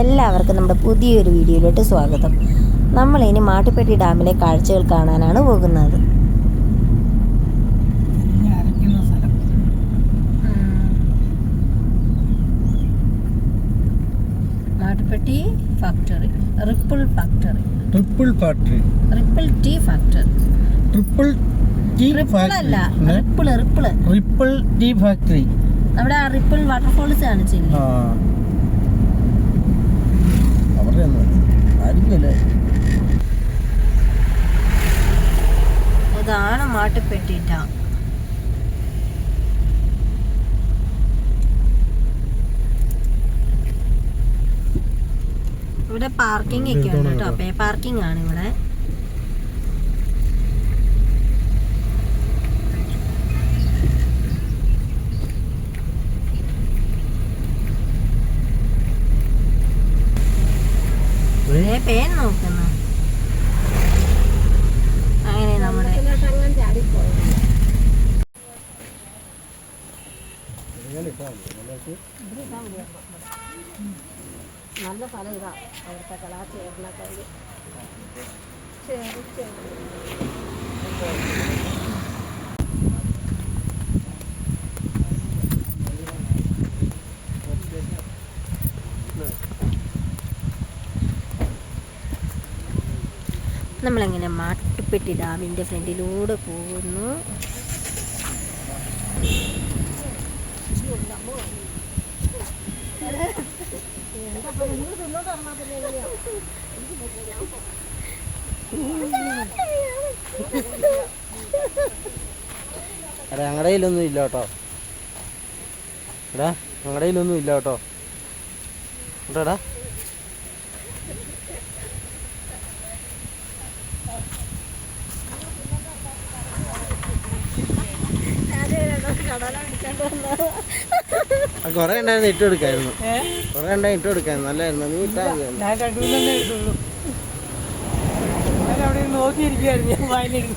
എല്ലാവർക്കും നമ്മുടെ പുതിയൊരു വീഡിയോയിലോട്ട് സ്വാഗതം. നമ്മൾ ഇനി മാട്ടുപ്പെട്ടി ഡാമിലെ കാഴ്ചകൾ കാണാനാണ് പോകുന്നത്. Mattupetty factory ripple factory triple factory ripple tea factory triple tea ripple factory ripple ripple tea factory നമ്മുടെ ആ റിപ്പിൾ വാട്ടർഫോൾസ് കാണിച്ചില്ലേ? ആ അവരുടെ ഒന്നും ആയിരിക്കുമല്ലേ ഇതാണ് മാട്ടുപ്പെട്ടി ഇവിടെ പാർക്കിംഗ് ഒക്കെ ഉണ്ട് കേട്ടോ. പേ പാർക്കിംഗ് ആണ് ഇവിടെ. ദേ പേൻ നോക്കുന്നു. അങ്ങനെ നമ്മുടെ നല്ല സ്ഥലം ഇതാ. അവിടുത്തെ കലാചേരണൊക്കെ നമ്മളങ്ങനെ മാട്ടുപ്പെട്ടി ഡാമിന്റെ ഫ്രണ്ടിലൂടെ പോകുന്നു. എടാ ഞങ്ങളുടെ കയ്യിലൊന്നും ഇല്ല കേട്ടോ. എടാ ഞങ്ങളുടെ കയ്യിലൊന്നും ഇല്ല കേട്ടോ. കേട്ടോടാ കൊറേ ഉണ്ടായിരുന്നു ഇട്ട് കൊടുക്കായിരുന്നു. കൊറേ ഉണ്ടായി ഇട്ട് കൊടുക്കായിരുന്നു. നല്ലായിരുന്നു. നീ ഇട്ടാ. ഞാൻ രണ്ടു മൂന്നെണ്ണേ ഇട്ടുള്ളൂ. ഞാൻ അവിടെ നോക്കിയിരിക്കുകയായിരുന്നു ഞാൻ വായിലിരുന്ന്.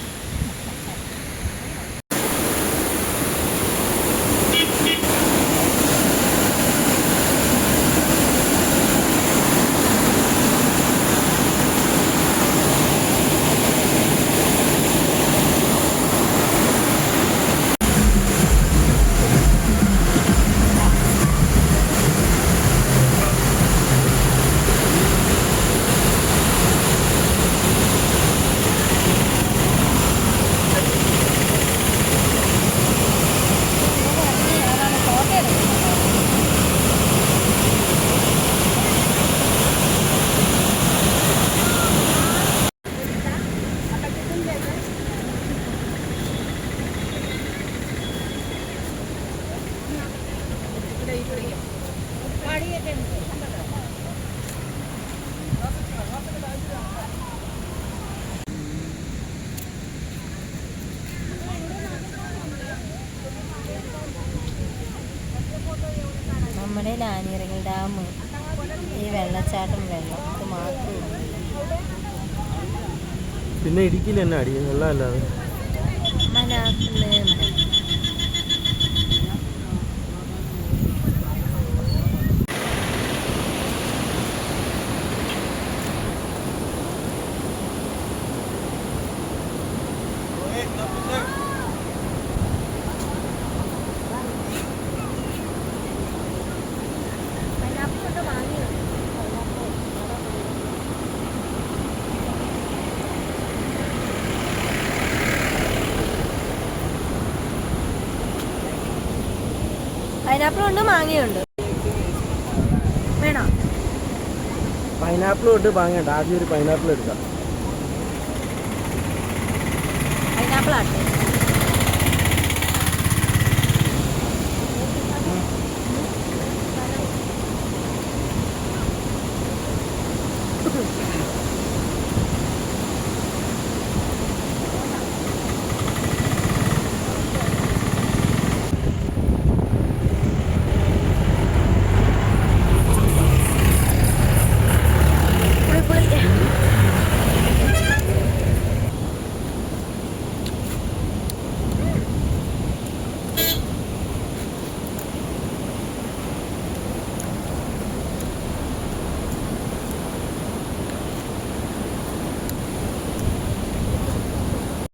നമ്മുടെ ലാനിറങ്ങൽ ഡാം ഈ വെള്ളച്ചാട്ടം വെള്ളം ഇത് മാത്രമേ ഉള്ളൂ. പിന്നെ ഇടുക്കിയിൽ തന്നെ അടി വെള്ളമല്ലാതെ. മനാക്കുന്ന് ഉണ്ട് മാങ്ങയും ഉണ്ട് മാങ്ങയുണ്ട്. വേണോ? മാങ്ങയുണ്ട്. ആദ്യം ഒരു പൈനാപ്പിൾ എടുക്കാം. പൈനാപ്പിൾ ആട്ടെ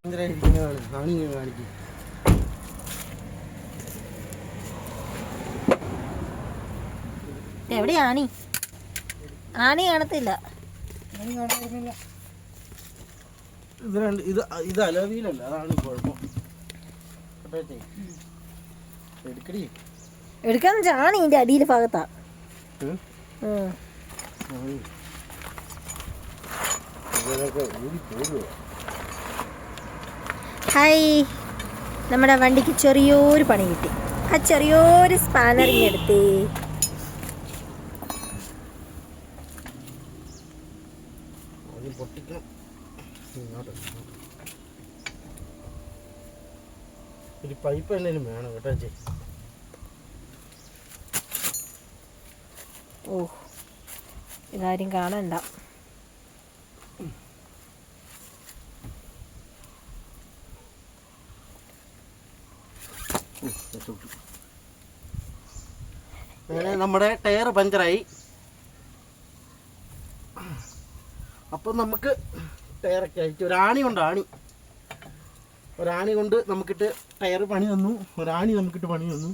ആണിങ്ങനെ കാണിക്കും. എവിടെ ആണി? ആണി കാണത്തില്ല. ഇത് രണ്ട് ഇത് ഇത് അലവിയിലല്ല അതാണ് കുഴപ്പം? എടുക്കടി. എടുക്കാന്ന് വെച്ചാൽ ആണി ഇതിന്റെ അടിയിൽ ഭാഗത്താ. ഇതൊക്കെ ഊരി പോരുവോ ഹായ്. നമ്മുടെ വണ്ടിക്ക് ചെറിയൊരു പണി കിട്ടി. ആ ചെറിയൊരു സ്പാനറിങ് എടുത്തേ. ഒരു പൈപ്പ് എന്തെങ്കിലും വേണം കേട്ടോ ചേ ഓ ഇതാരും കാണണ്ട അങ്ങനെ നമ്മുടെ ടയർ പഞ്ചറായി. അപ്പം നമുക്ക് ടയറൊക്കെ അയച്ചു ഒരാണി കൊണ്ട് ആണി. ഒരാണി കൊണ്ട് നമുക്കിട്ട് ടയർ പണി തന്നു. ഒരാണി നമുക്കിട്ട് പണി തന്നു.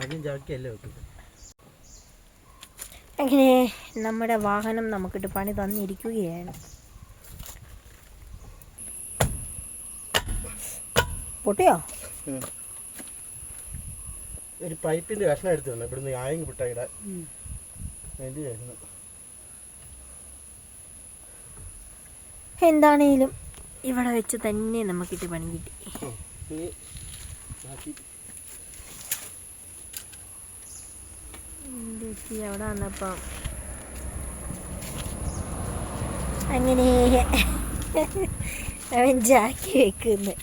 ആദ്യം ചാക്കിയല്ലേ വെക്കുന്നത് അങ്ങനെ നമ്മുടെ വാഹനം നമുക്കിട്ട് പണി തന്നിരിക്കുകയാണ്. പൊട്ടിയോ? ഒരു പൈപ്പിന്റെ കഷ്ണം എടുത്തു തന്നെ. ഇവിടുന്ന് ആയങ്ങ് വിട്ടായിടാ അതിന്റെ കഷ്ണം. എന്താണേലും ഇവിടെ വെച്ച് തന്നെ നമുക്കിട്ട് പണി കിട്ടി. പറ്റി? അവിടെ വന്നപ്പം അങ്ങനെ അവൻ ജാക്കി വെക്കുന്നു.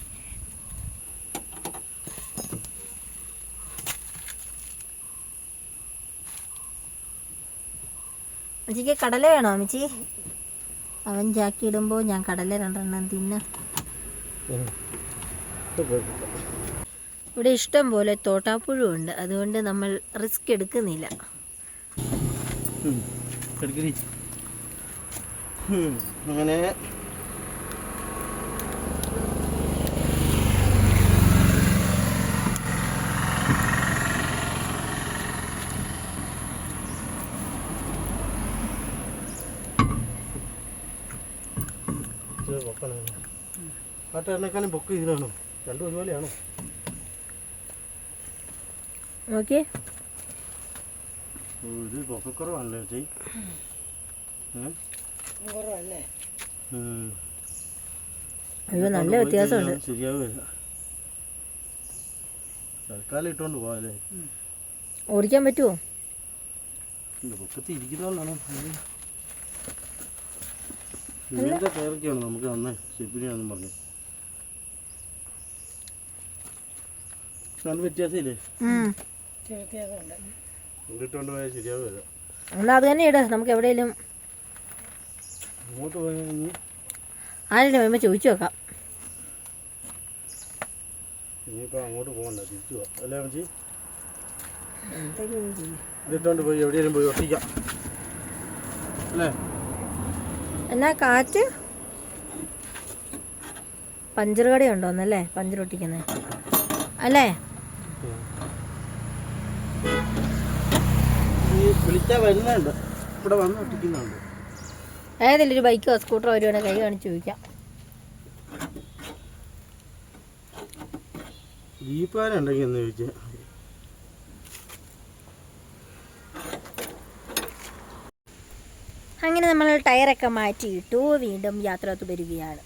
അമ്മച്ചിക്ക് കടല വേണോ അമ്മച്ചി അവൻ ജാക്കി ഇടുമ്പോൾ ഞാൻ കടല രണ്ടെണ്ണം തിന്ന. ഇവിടെ ഇഷ്ടം പോലെ തോട്ടാപ്പുഴു ഉണ്ട്. അതുകൊണ്ട് നമ്മൾ റിസ്ക് എടുക്കുന്നില്ല. അങ്ങനെ ഇത് പൊക്കണേ. ആ ടയറിനേക്കാളും പൊക്ക് ഇതിനാണോ രണ്ടും ഒരുപോലെയാണോ? ഓക്കെ ഇത് പൊക്കക്കുറവാണല്ലേ ചേച്ചി? കുറവല്ലേ. അയ്യോ നല്ല വ്യത്യാസമുണ്ട് ശരിയാവില്ല തൽക്കാലം ഇട്ടോണ്ട് പോവാല്ലേ? ഓടിക്കാൻ പറ്റുമോ ഇരിക്കുന്നോണ്ടാണ് ഇങ്ങനത്തെ ടയറൊക്കെയാണ് നമുക്ക് അന്ന് ഷിപ്പിനെയാണെന്ന് പറഞ്ഞു. നല്ല വ്യത്യാസമില്ലേ? ഇട്ടോണ്ട് പോയാൽ ശരിയാവില്ല എന്നാ അത് തന്നെ ഇട്. നമുക്ക് എവിടെയെങ്കിലും പോയാൽ ആരെങ്കിലും വരുമ്പോൾ ചോദിച്ചു നോക്കാം. ഇനിയിപ്പോൾ അങ്ങോട്ട് പോകണ്ട തിരിച്ചു പോവാം. അല്ലേ ഇതിട്ടോണ്ട് പോയി എവിടെയെങ്കിലും പോയി ഒട്ടിക്കാം അല്ലേ? എന്നാ കാറ്റ്? പഞ്ചർ കടയുണ്ടോ എന്നല്ലേ പഞ്ചർ ഒട്ടിക്കുന്നത് അല്ലേ? ഏതെങ്കിലും ഒരു ബൈക്കോ സ്കൂട്ടറോ വരുവാണെങ്കിൽ കൈ കാണിച്ച് ചോദിക്കാം. ജീപ്പുകാരുണ്ടെങ്കിൽ എന്ന് ചോദിച്ചാൽ അങ്ങനെ നമ്മൾ ടയറൊക്കെ മാറ്റിയിട്ടു വീണ്ടും യാത്ര തുടരുകയാണ്